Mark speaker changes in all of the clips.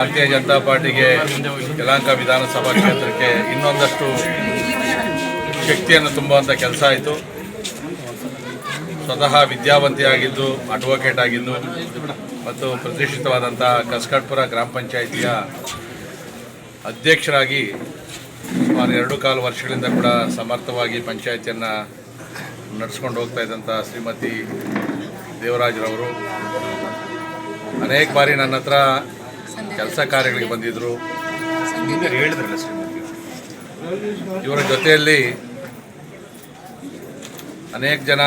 Speaker 1: ಭಾರತೀಯ ಜನತಾ ಪಾರ್ಟಿಗೆ ಯಲಹಂಕ ವಿಧಾನಸಭಾ ಕ್ಷೇತ್ರಕ್ಕೆ ಇನ್ನೊಂದಷ್ಟು ಶಕ್ತಿಯನ್ನು ತುಂಬುವಂಥ ಕೆಲಸ ಆಯಿತು. ಸ್ವತಃ ವಿದ್ಯಾವಂತಿಯಾಗಿದ್ದು ಅಡ್ವೊಕೇಟ್ ಆಗಿದ್ದು, ಮತ್ತು ಪ್ರತಿಷ್ಠಿತವಾದಂಥ ಕಸ್ಕಟ್ಪುರ ಗ್ರಾಮ ಪಂಚಾಯಿತಿಯ ಅಧ್ಯಕ್ಷರಾಗಿ ಸುಮಾರು ಎರಡು ಕಾಲು ವರ್ಷಗಳಿಂದ ಕೂಡ ಸಮರ್ಥವಾಗಿ ಪಂಚಾಯಿತಿಯನ್ನು ನಡೆಸ್ಕೊಂಡು ಹೋಗ್ತಾ ಇದ್ದಂಥ ಶ್ರೀಮತಿ ದೇವರಾಜ್ರವರು. ಅನೇಕ ಬಾರಿ ನನ್ನ ಹತ್ರ ಕೆಲಸ ಕಾರ್ಯಗಳಿಗೆ ಬಂದಿದ್ದರು
Speaker 2: ಹೇಳಿದ್ರಲ್ಲ ಶ್ರೀಮತಿ
Speaker 1: ಇವರ ಜೊತೆಯಲ್ಲಿ ಅನೇಕ ಜನ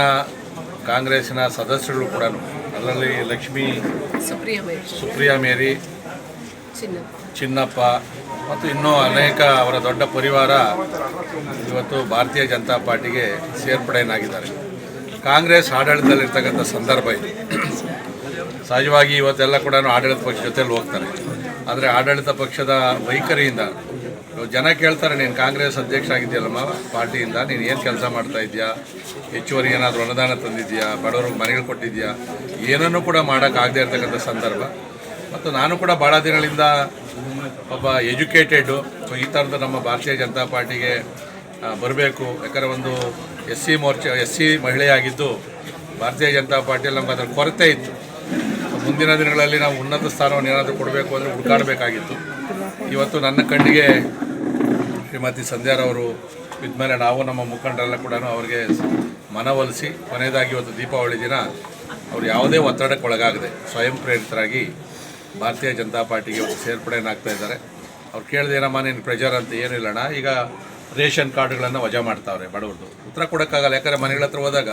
Speaker 1: ಕಾಂಗ್ರೆಸ್ನ ಸದಸ್ಯರು ಕೂಡ ಅದರಲ್ಲಿ ಲಕ್ಷ್ಮೀ
Speaker 3: ಸುಪ್ರಿಯ ಮೇರಿ.
Speaker 1: ಸುಪ್ರಿಯಾ ಮೇರಿ
Speaker 3: ಚಿನ್ನ
Speaker 1: ಚಿನ್ನಪ್ಪ ಮತ್ತು ಇನ್ನೂ ಅನೇಕ ಅವರ ದೊಡ್ಡ ಪರಿವಾರ ಇವತ್ತು ಭಾರತೀಯ ಜನತಾ ಪಾರ್ಟಿಗೆ ಸೇರ್ಪಡೆಯನ್ನಾಗಿದ್ದಾರೆ. ಕಾಂಗ್ರೆಸ್ ಆಡಳಿತದಲ್ಲಿರ್ತಕ್ಕಂಥ ಸಂದರ್ಭ ಇದು. ಸಹಜವಾಗಿ ಇವತ್ತೆಲ್ಲ ಕೂಡ ಆಡಳಿತ ಪಕ್ಷ ಜೊತೆಲಿ ಹೋಗ್ತಾರೆ. ಆದರೆ ಆಡಳಿತ ಪಕ್ಷದ ವೈಖರಿಯಿಂದ, ಜನ ಕೇಳ್ತಾರೆ, ನೀನು ಕಾಂಗ್ರೆಸ್ ಅಧ್ಯಕ್ಷ ಆಗಿದ್ದೀಯಲ್ಲಮ್ಮ ಪಾರ್ಟಿಯಿಂದ, ನೀನು ಏನು ಕೆಲಸ ಮಾಡ್ತಾ ಇದೆಯಾ ಹೆಚ್ಚುವರಿ ಏನಾದರೂ ಅನುದಾನ ತಂದಿದ್ಯಾ ಬಡವ್ರಿಗೆ ಮನೆಗಳು ಕೊಟ್ಟಿದ್ಯಾ ಏನನ್ನೂ ಕೂಡ ಮಾಡೋಕ್ಕಾಗದೇ ಇರ್ತಕ್ಕಂಥ ಸಂದರ್ಭ. ಮತ್ತು ನಾನು ಕೂಡ ಭಾಳ ದಿನಗಳಿಂದ ಒಬ್ಬ ಎಜುಕೇಟೆಡು ಸೊ ಈ ಥರದ ನಮ್ಮ ಭಾರತೀಯ ಜನತಾ ಪಾರ್ಟಿಗೆ ಬರಬೇಕು. ಯಾಕಂದರೆ ಒಂದು S C Morcha S C ಮಹಿಳೆಯಾಗಿದ್ದು Bharatiya Janata ಪಾರ್ಟಿಯಲ್ಲಿ ನಮ್ಗೆ ಅದರ ಕೊರತೆ ಇತ್ತು. ಮುಂದಿನ ದಿನಗಳಲ್ಲಿ ನಾವು ಉನ್ನತ ಸ್ಥಾನವನ್ನು ಏನಾದರೂ ಕೊಡಬೇಕು ಅಂದರೆ ಹುಡುಕಾಡಬೇಕಾಗಿತ್ತು. ಇವತ್ತು ನನ್ನ ಕಣ್ಣಿಗೆ ಶ್ರೀಮತಿ ಸಂಧ್ಯಾರವರು ಇದ್ಮೇಲೆ ನಾವು ನಮ್ಮ ಮುಖಂಡರೆಲ್ಲ ಕೂಡ ಅವ್ರಿಗೆ ಮನವೊಲಿಸಿ, ಕೊನೆಯದಾಗಿ ಇವತ್ತು ದೀಪಾವಳಿ ದಿನ ಅವರು ಯಾವುದೇ ಒತ್ತಡಕ್ಕೆ ಒಳಗಾಗದೆ ಸ್ವಯಂ ಪ್ರೇರಿತರಾಗಿ ಭಾರತೀಯ ಜನತಾ ಪಾರ್ಟಿಗೆ ಸೇರ್ಪಡೆಯನ್ನಾಗ್ತಾ ಇದ್ದಾರೆ. ಅವ್ರು ಕೇಳಿದೆ, ಏನಮ್ಮ, ನೀನು ಪ್ರೆಜರ್ ಅಂತ ಏನೂ ಇಲ್ಲಣ್ಣ. ಈಗ ರೇಷನ್ ಕಾರ್ಡ್ಗಳನ್ನು ವಜಾ ಮಾಡ್ತಾವ್ರೆ ಬಡವ್ರದ್ದು ಉತ್ತರ ಕೊಡೋಕ್ಕಾಗಲ್ಲ. ಯಾಕಂದರೆ ಮನೆಗಳ ಹತ್ರ ಹೋದಾಗ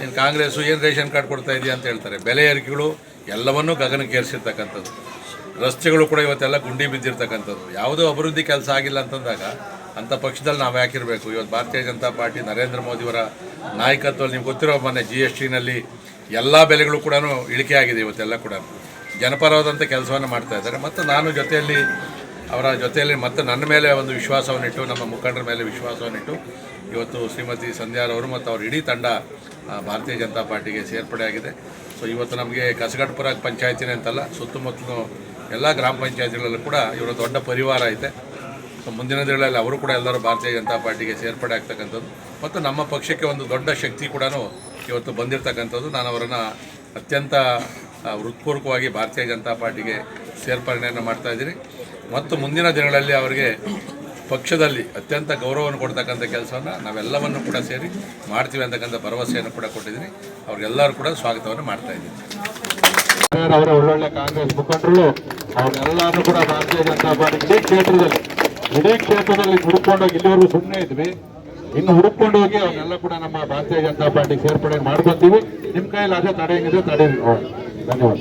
Speaker 1: ನೀನು ಕಾಂಗ್ರೆಸ್ಸು ಏನು ರೇಷನ್ ಕಾರ್ಡ್ ಕೊಡ್ತಾ ಇದೆಯಾ ಅಂತ ಹೇಳ್ತಾರೆ. ಬೆಲೆ ಏರಿಕೆಗಳು ಎಲ್ಲವನ್ನೂ ಗಗನಕ್ಕೆ ಏರಿಸಿರ್ತಕ್ಕಂಥದ್ದು ರಸ್ತೆಗಳು ಕೂಡ ಇವತ್ತೆಲ್ಲ ಗುಂಡಿ ಬಿದ್ದಿರ್ತಕ್ಕಂಥದ್ದು. ಯಾವುದೋ ಅಭಿವೃದ್ಧಿ ಕೆಲಸ ಆಗಿಲ್ಲ ಅಂತಂದಾಗ ಅಂಥ ಪಕ್ಷದಲ್ಲಿ ನಾವು ಯಾಕಿರಬೇಕು? ಇವತ್ತು ಭಾರತೀಯ ಜನತಾ ಪಾರ್ಟಿ ನರೇಂದ್ರ ಮೋದಿಯವರ ನಾಯಕತ್ವದಲ್ಲಿ ನಿಮ್ಗೆ ಗೊತ್ತಿರೋ ಮೊನ್ನೆ ಜಿ ಎಸ್ ಟಿನಲ್ಲಿ ಎಲ್ಲ ಬೆಲೆಗಳು ಕೂಡ ಇಳಿಕೆ ಆಗಿದೆ ಇವತ್ತೆಲ್ಲ ಕೂಡ ಜನಪರವಾದಂಥ ಕೆಲಸವನ್ನು ಮಾಡ್ತಾ ಇದ್ದಾರೆ. ಮತ್ತು ನಾನು ಜೊತೆಯಲ್ಲಿ ಅವರ ಜೊತೆಯಲ್ಲಿ ಮತ್ತೆ ನನ್ನ ಮೇಲೆ ಒಂದು ವಿಶ್ವಾಸವನ್ನಿಟ್ಟು, ನಮ್ಮ ಮುಖಂಡರ ಮೇಲೆ ವಿಶ್ವಾಸವನ್ನಿಟ್ಟು ಇವತ್ತು ಶ್ರೀಮತಿ ಸಂಧ್ಯಾರವರು ಮತ್ತು ಅವ್ರ ಇಡೀ ತಂಡ ಭಾರತೀಯ ಜನತಾ ಪಾರ್ಟಿಗೆ ಸೇರ್ಪಡೆಯಾಗಿದೆ ಸೊ ಇವತ್ತು ನಮಗೆ ಕಸಗಟ್ಪುರ ಪಂಚಾಯತಿನೇ ಅಂತಲ್ಲ, ಸುತ್ತಮುತ್ತಲು ಎಲ್ಲ ಗ್ರಾಮ ಪಂಚಾಯತಿಗಳಲ್ಲೂ ಕೂಡ ಇವರ ದೊಡ್ಡ ಪರಿವಾರ ಐತೆ. ಸೊ ಮುಂದಿನ ದಿನಗಳಲ್ಲಿ ಅವರು ಕೂಡ ಎಲ್ಲರೂ ಭಾರತೀಯ ಜನತಾ ಪಾರ್ಟಿಗೆ ಸೇರ್ಪಡೆ ಆಗ್ತಕ್ಕಂಥದ್ದು. ಮತ್ತು ನಮ್ಮ ಪಕ್ಷಕ್ಕೆ ಒಂದು ದೊಡ್ಡ ಶಕ್ತಿ ಕೂಡ ಇವತ್ತು ಬಂದಿರತಕ್ಕಂಥದ್ದು. ನಾನು ಅವರನ್ನು ಅತ್ಯಂತ ಹೃತ್ಪೂರ್ವಕವಾಗಿ ಭಾರತೀಯ ಜನತಾ ಪಾರ್ಟಿಗೆ ಸೇರ್ಪಡೆಯನ್ನು ಮಾಡ್ತಾಯಿದ್ದೀನಿ ಮತ್ತು ಮುಂದಿನ ದಿನಗಳಲ್ಲಿ ಅವರಿಗೆ ಪಕ್ಷದಲ್ಲಿ ಅತ್ಯಂತ ಗೌರವವನ್ನು ಕೊಡ್ತಕ್ಕಂಥ ಕೆಲಸವನ್ನು ನಾವೆಲ್ಲವನ್ನು ಕೂಡ ಸೇರಿ ಮಾಡ್ತೀವಿ ಅಂತಕ್ಕಂಥ ಭರವಸೆಯನ್ನು ಕೂಡ ಕೊಟ್ಟಿದ್ದೀನಿ. ಅವ್ರಿಗೆಲ್ಲರೂ ಕೂಡ ಸ್ವಾಗತವನ್ನು ಮಾಡ್ತಾ ಇದ್ದೀನಿ.
Speaker 4: ಅವರ ಒಳ್ಳೊಳ್ಳೆ ಕಾಂಗ್ರೆಸ್ ಮುಖಂಡರು ಅವರೆಲ್ಲರೂ ಕೂಡ ಭಾರತೀಯ ಜನತಾ ಪಾರ್ಟಿ ಇಡೀ ಕ್ಷೇತ್ರದಲ್ಲಿ ಇಡೀ ಕ್ಷೇತ್ರದಲ್ಲಿ ಹುಡುಕೊಂಡೋಗಿ ಇಲ್ಲಿವರೆಗೂ ಸುಮ್ಮನೆ ಇದ್ವಿ. ಇನ್ನು ಹುಡುಕೊಂಡು ಹೋಗಿ ಅವರೆಲ್ಲ ಕೂಡ ನಮ್ಮ ಭಾರತೀಯ ಜನತಾ ಪಾರ್ಟಿ ಸೇರ್ಪಡೆ ಮಾಡ್ಕೊತೀವಿ. ನಿಮ್ಮ ಕೈಯಲ್ಲಿ ಅದೇ ತಡೆಯಂಗಿದ್ರೆ ತಡೆ ಧನ್ಯವಾದ.